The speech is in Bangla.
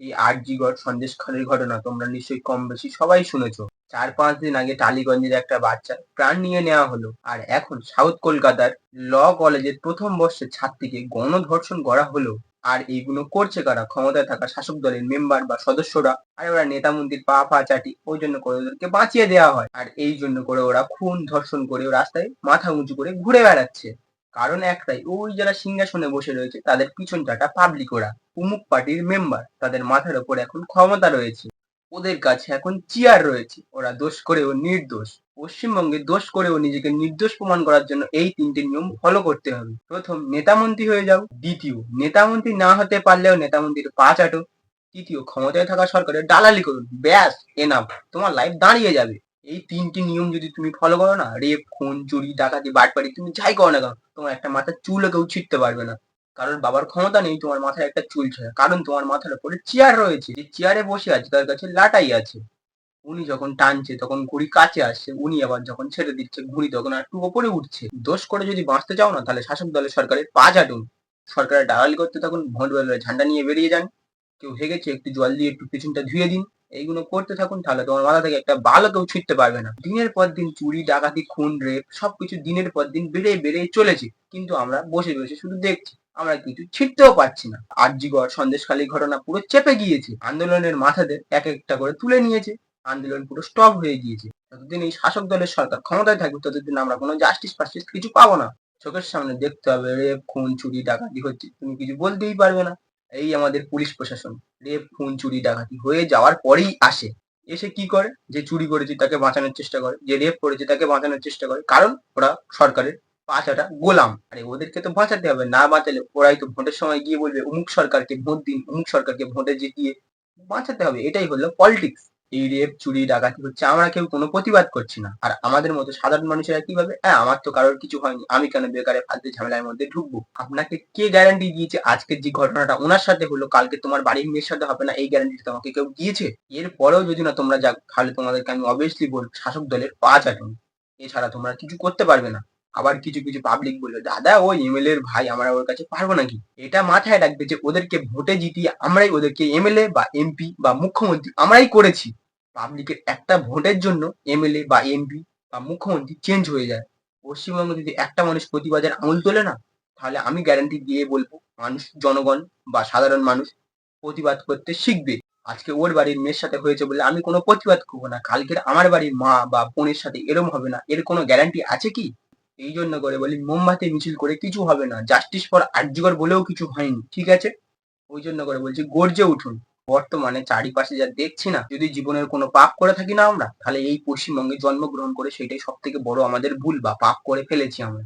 এই আরজিগড় সন্দেশখালীর ঘটনা তোমরা নিশ্চয়ই কম বেশি সবাই শুনেছো। চার পাঁচ দিন আগে টালিগঞ্জের একটা বাচ্চা প্রাণ নিয়ে নেওয়া হলো। আর এখন সাউথ কলকাতার ল কলেজের প্রথম বর্ষের ছাত্রীকে গণধর্ষণ করা হলো। আর এইগুলো করছে কারা? ক্ষমতায় থাকা শাসক দলের মেম্বার বা সদস্যরা। আর ওরা নেতা মন্ত্রীর পা পা চাটি, ওই জন্য করে ওদেরকে বাঁচিয়ে দেওয়া হয়। আর এই জন্য করে ওরা খুন, ধর্ষণ করে রাস্তায় মাথা উঁচু করে ঘুরে বেড়াচ্ছে। কারণ একটাই, ওই যারা সিংহাসনে বসে রয়েছে, তাদের পিছন চাটা পাবলিক ওরা। উমুক পার্টির মেম্বার তাদের মাথার ওপর এখন ক্ষমতা রয়েছে। ওদের কাছে এখন চেয়ার রয়েছে। ওরা দোষ করেও নির্দোষ। পশ্চিমবঙ্গে দোষ করেও নিজেকে নির্দোষ প্রমাণ করার জন্য এই তিনটি নিয়ম ফলো করতে হবে। প্রথম, নেতামন্ত্রী হয়ে যাও। দ্বিতীয়, নেতামন্ত্রী না হতে পারলেও নেতামন্ত্রীর পা চাটো। তৃতীয়, ক্ষমতায় থাকা সরকারের দালালি করুন। ব্যাস এনাফ তোমার লাইফ দাঁড়িয়ে যাবে। এই তিনটি নিয়ম যদি তুমি ফলো করো না রেপ খুন, চুরি, ডাকাতি বাটপাড়ি তুমি যাই করো না কেন, তোমার একটা মাথার চুলও কেউ ছিটতে পারবে না। কারণ বাবার ক্ষমতা নেই, তোমার মাথায় একটা চুল ছাড়া, কারণ তোমার মাথার উপরে চেয়ার রয়েছে। যে চেয়ারে বসে আছে, তার কাছে লাটাই আছে। উনি যখন টানছে, তখন ঘুড়ি কাছে আসছে, উনি আবার যখন ছেড়ে দিচ্ছে, ঘুড়ি তখন একটু ওপরে উঠছে। দোষ করে যদি বাঁচতে চাও না, তাহলে শাসক দলের সরকারের পা চাটুন। সরকারের দালালি করতে তখন ভোট বেলায় ঝান্ডা নিয়ে বেরিয়ে যান। কেউ হেগেছে, একটু জল দিয়ে একটু পিছনটা ধুয়ে দিন। এইগুলো করতে থাকুন, তাহলে তোমার মাথা থেকে একটা ভালো কেউ ছিটতে পারবে না। দিনের পর দিন চুরি, ডাকাতি, খুন, রেপ, সবকিছু দিনের পর দিন বেড়ে বেড়ে চলেছে। কিন্তু আমরা বসে বসে শুধু দেখছি, আমরা কিছু ছিটতেও পারছি না। আরজিগড় সন্দেশখালী ঘটনা পুরো চেপে গিয়েছে। আন্দোলনের মাথাদের এক একটা করে তুলে নিয়েছে। আন্দোলন পুরো স্টপ হয়ে গিয়েছে। যতদিন এই শাসক দলের সরকার ক্ষমতায় থাকবে, ততদিন আমরা কোনো জাস্টিস ফাস্টিস কিছু পাবো না। চোখের সামনে দেখতে হবে, রেপ, খুন, চুরি, ডাকাতি হচ্ছে, তুমি কিছু বলতেই পারবে না। এই আমাদের পুলিশ প্রশাসন। রেপ খুন, চুরি, ডাকাতি হয়ে যাওয়ার পরেই আসে। এসে কি করে? যে চুরি করেছে তাকে বাঁচানোর চেষ্টা করে। যে রেপ করেছে তাকে বাঁচানোর চেষ্টা করে। কারণ ওরা সরকারের পাঁচাটা গোলাম। আরে ওদেরকে তো বাঁচাতে হবে। না বাঁচালে ওরাই তো ভোটের সময় গিয়ে বলবে, অমুক সরকারকে ভোট দিন, অমুক সরকারকে ভোটে জিতিয়ে বাঁচাতে হবে। এটাই হলো পলিটিক্স এই রেপ চুরি, ডাকাতি হচ্ছে, আমরা কেউ কোনো প্রতিবাদ করছি না। আর আমাদের মতো সাধারণ মানুষেরা কি ভাবে হ্যাঁ আমার তো কারোর কিছু হয়নি। আমি কেন বেকারে ফালতু ঝামেলার মধ্যে ঢুকবো? আপনাকে কে গ্যারান্টি দিয়েছে আজকের যে ঘটনাটা? ওনার সাথে হলো, কালকে তোমার বাড়ির মেয়ের সাথে হবে না, এই গ্যারান্টি তোমাকে কেউ দিয়েছে? এর পরেও যদি না তোমরা যাক, তাহলে তোমাদেরকে আমি অবভিয়াসলি বলব শাসক দলের পা চাটুন এছাড়া তোমরা কিছু করতে পারবে না। আবার কিছু কিছু পাবলিক বলল দাদা, ওই এমএলএ এর ভাই, আমরা ওর কাছে পারব নাকি? এটা মাথায় রাখবে যে, ওদেরকে ভোটে জিতিয়ে আমরাই ওদেরকে এমএলএ বা এমপি বা মুখ্যমন্ত্রী আমরাই করেছি। পাবলিকের একটা ভোটের জন্য এমএলএ বা এমপি বা মুখ্যমন্ত্রী চেঞ্জ হয়ে যায়। পশ্চিমবঙ্গে যদি একটা মানুষ প্রতিবাদের আঙুল তোলে না, তাহলে আমি গ্যারান্টি দিয়ে বলব, মানুষ, জনগণ বা সাধারণ মানুষ প্রতিবাদ করতে শিখবে। আজকে ওর বাড়ির মেয়ের সাথে হয়েছে বলে আমি কোনো প্রতিবাদ করব না। কালকের আমার বাড়ির মা বা বোনের সাথে এরম হবে না। এর কোনো গ্যারান্টি আছে কি? এই জন্য করে বলি, মোমবাতি মিছিল করে কিছু হবে না। জাস্টিস ফর আর্যগর বলেও কিছু হয়নি, ঠিক আছে? ওই জন্য করে বলছি, গর্জে উঠুন। বর্তমানে চারিপাশে যা দেখছি না, যদি জীবনের কোনো পাপ করে থাকি না আমরা, তাহলে এই পশ্চিমবঙ্গে জন্মগ্রহণ করে সেটাই সব থেকে বড় আমাদের ভুল বা পাপ করে ফেলেছি আমরা।